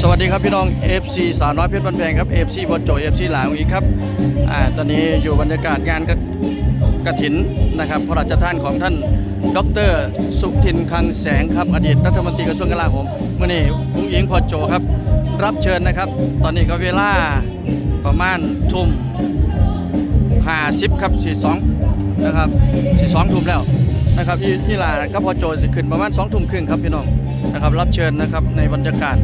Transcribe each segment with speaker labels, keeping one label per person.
Speaker 1: สวัสดีครับพี่น้อง FC สาวน้อยเพชรบันแพงครับ FC บอลโจ FC หลางอีกครับอ่าตอนนี้อยู่บรรยากาศงานกระกระถินนะครับ พระราชทานของท่านดร สุทินคังแสงครับอดีตรัฐมนตรีกระทรวงกลาโหมเมื่อนี้คุณหญิงพอโจครับ รับเชิญนะครับ ตอนนี้ก็เวลาประมาณทุ่มห้าสิบครับสี่สองนะครับสี่สองทุ่มแล้วนะครับที่ที่ลานก็พอโจจะขึ้นประมาณสองทุ่มครึ่งครับพี่น้องนะครับรับเชิญนะครับในบรรยากาศ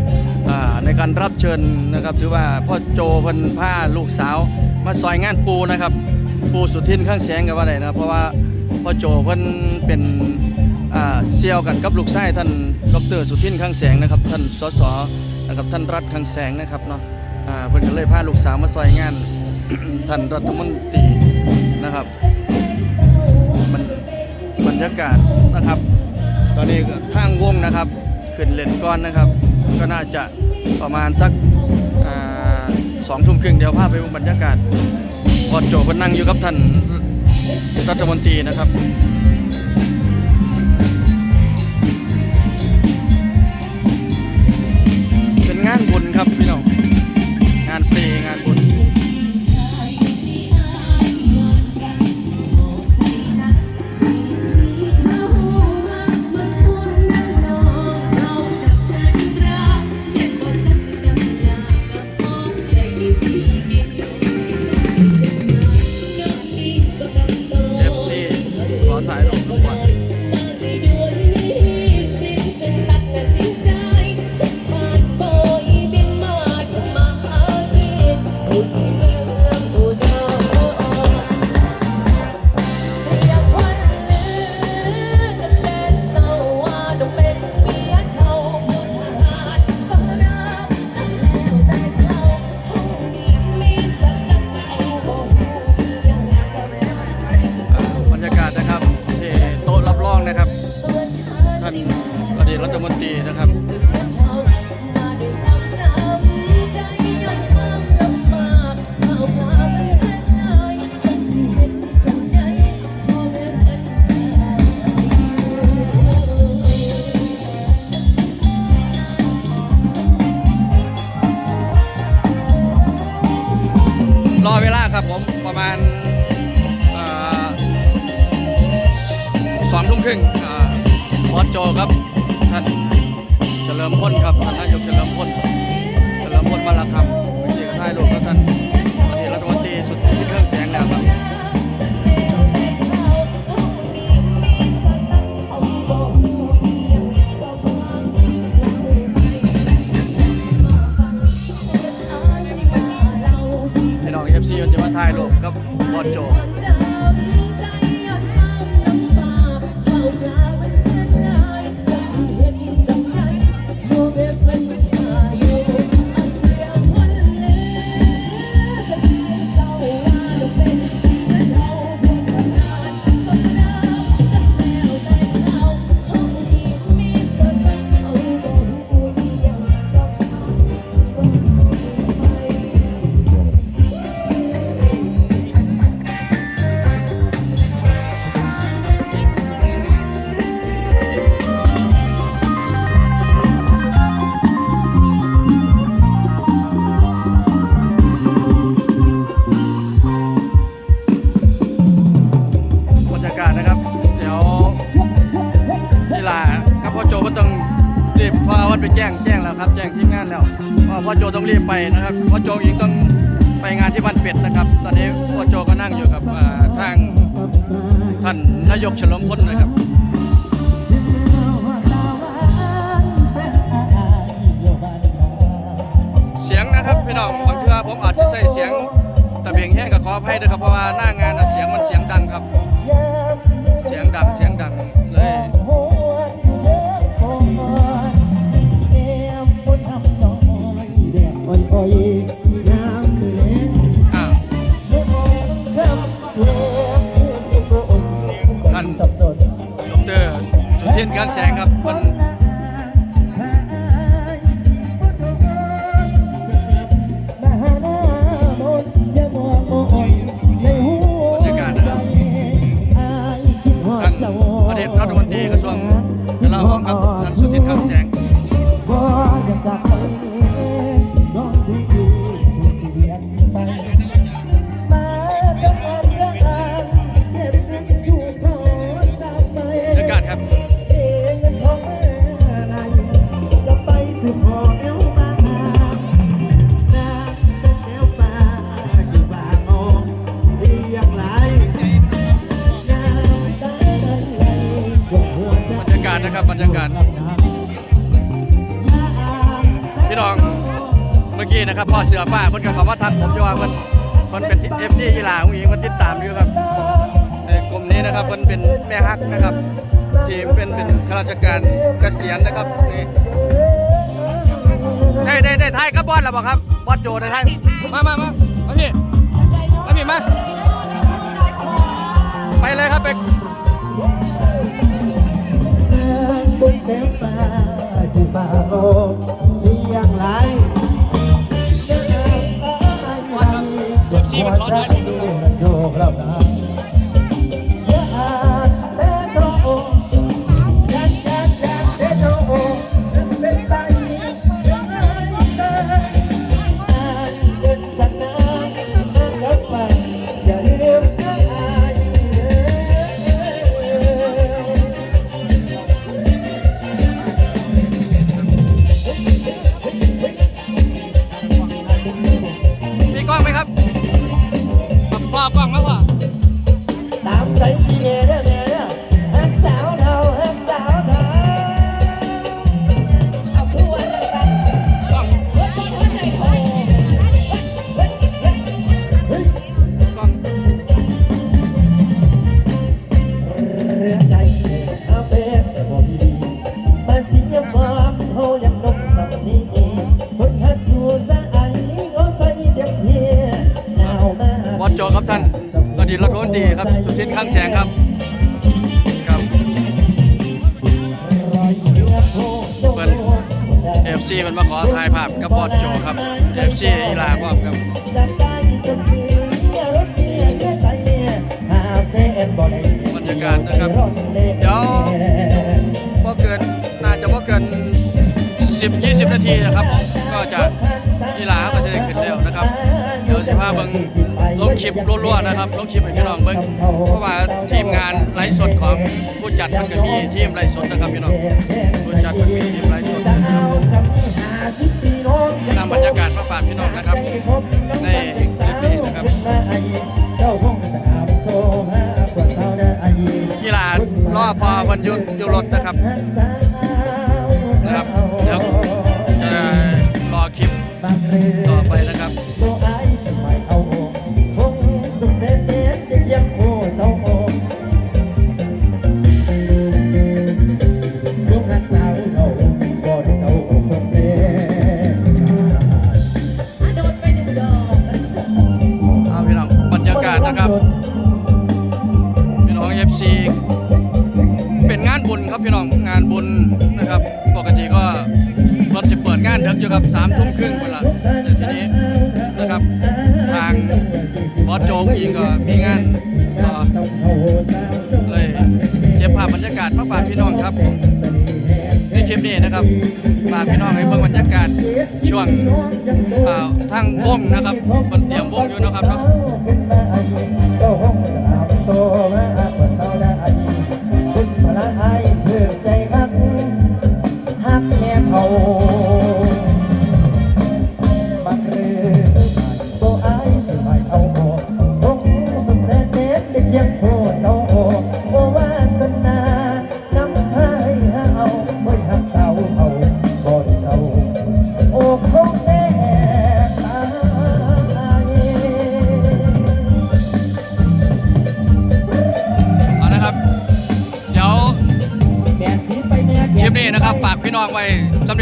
Speaker 1: ในการรับเชิญนะครับ ถือว่าพ่อโจพิ่นพาลูกสาว มาซอยงานปูนะครับ ปูสุทินข้างแสงกับว่าไดนะเพราะว่าพ่อโจเพิ่นเป็นเซี่ยวกันกับลูกชายท่านดรสุทินข้างแสงนะครับ ท่านสสนะครับท่านรัฐข้างแสงนะครับเนาะเพิ่นก็เลยพาลูกสาวมาซอยงาน ท่านรัฐมนตรีนะครับมันบรรยากาศนะครับ ตอนนี้ทางวงนะครับขึ้นเลนก้อนนะครับ ก็น่าจะประมาณสักสองทุ่มครึ่งเดี๋ยวพาไปดูบรรยากาศพอโจก็นั่งอยู่กับท่านรัฐมนตรีนะครับเป็นงานบุญครับพี่น้องีดี ครับผมประมาณสองทุ่มครึ่งอ่าบอสโจครับท่านเฉลิมพลครับท่านนายกเฉลิมพล นจะมาถ่ายรูปกับบอลโจ งานแล้วพ่อโจต้องรีบไปนะครับพ่อโจเองต้องไปงานที่บ้านเป็ดนะครับ ตอนนี้พ่อโจก็นั่งอยู่กับทางท่านนายกฉลิมพลนะครับเสียงนะครับพี่น้องบางเทื่อผมอาจจะใส่เสียงตะเบียงแห้งกับขออภัยด้วยครับเพราะว่าหน้างานเสียงมันเสียงดังครับ นการแสงครับมัน
Speaker 2: สิพอเอวบางนางเอวบางอยู่บางออกเรียกหลายนางตาไหลกดหัวใจ
Speaker 1: บรรยากาศนะครับบรรยากาศ พี่น้องเมื่อกี้นะครับพ่อเสือป้าเพิ่นก็เขาว่าทักผมอยู่ว่าเพิ่นเพิ่นเป็นเอฟซีกีฬาของหญิงเพิ่นติดตามอยู่ครับในกลุ่มนี้นะครับเพิ่นเป็นแม่ฮักนะครับที่เป็นเป็นข้าราชการเกษียณนะครับนี่ ได้ได้ได้ท้ายกับบอสแล้วบอกครับบอสโจได้ท้ายมามามามาพี่มาพี่มาไปเลยครับไป
Speaker 2: มา
Speaker 1: กบอ
Speaker 2: ส
Speaker 3: โจ
Speaker 1: ครับท่านอดีตรัฐมนตรีครับ สุทินข้างแสงครับครับ
Speaker 2: เรือโคโยก
Speaker 1: เพิ่นเอฟซีมันมาขอถ่ายภาพกับบอสโจครับเอฟซีอีลาพร้อมครับ
Speaker 2: อยากได้จนถึงรถเมียเชื่อใจหาแฟนบ่ได้
Speaker 1: บรรยากาศนะครับ เดี๋ยวพอเกินน่าจะพอเกิน10 20 นาทีนะครับผมก็จะอีลาก็จะได้ขึ้นแล้วนะครับ เดี๋ยวสิพาเบิ่งลง คลิปรัวๆนะครับลงคลิปให้พี่น้องเบิ่งเพราะว่าทีมงานไลฟ์สดของผู้จัดมันก็มีทีมไลฟ์สดนะครับพี่น้องผู้จัดมันมีทีมไลฟ์สดนำบรรยากาศมาฝากพี่น้องนะครับในคลิปนี้นะครับกีฬาล่อพอวันยุดอยู่รถนะครับนะครับเดี๋ยวจะรอคลิปต่อไปนะครับ ครับ พี่น้อง FC เป็นงานบุญครับพี่น้องงานบุญนะครับปกติก็รถจะเปิดงานเดึกอยู่ครับสามทุ่มครึ่งเวลาแต่ทีนี้นะครับทางบอสโจกเองก็มีงานเลยเก็บภาพบรรยากาศมาฝากพี่น้องครับในคลิปนี้นะครับฝากพี่น้องให้เบิ่งบรรยากาศช่วงอ่าทางวงนะครับคนเตรียมวงอยู่นะครับเนาะ
Speaker 2: ก็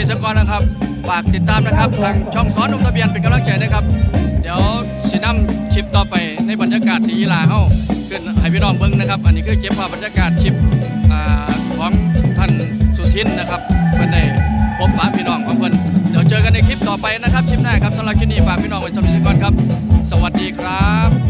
Speaker 1: ว้สำเร็จสกอนนะครับฝากติดตามนะครับทางช่องสอนนมทะเบียนเป็นกำลังใจนะครับ เดี๋ยวสินำคลิปต่อไปในบรรยากาศที่ยีหลาเฮาขึ้นให้พี่น้องเบิ่งนะครับ อันนี้คือเก็บภาพบรรยากาศคลิปอ่าของท่านสุทินนะครับเพิ่นได้พบปะพี่น้องของเพิ่นเดี๋ยวเจอกันในคลิปต่อไปนะครับคลิปหน้าครับสำหรับคลิปนี้ฝากพี่น้องไว้สำเร็จสกอนครับ สวัสดีครับ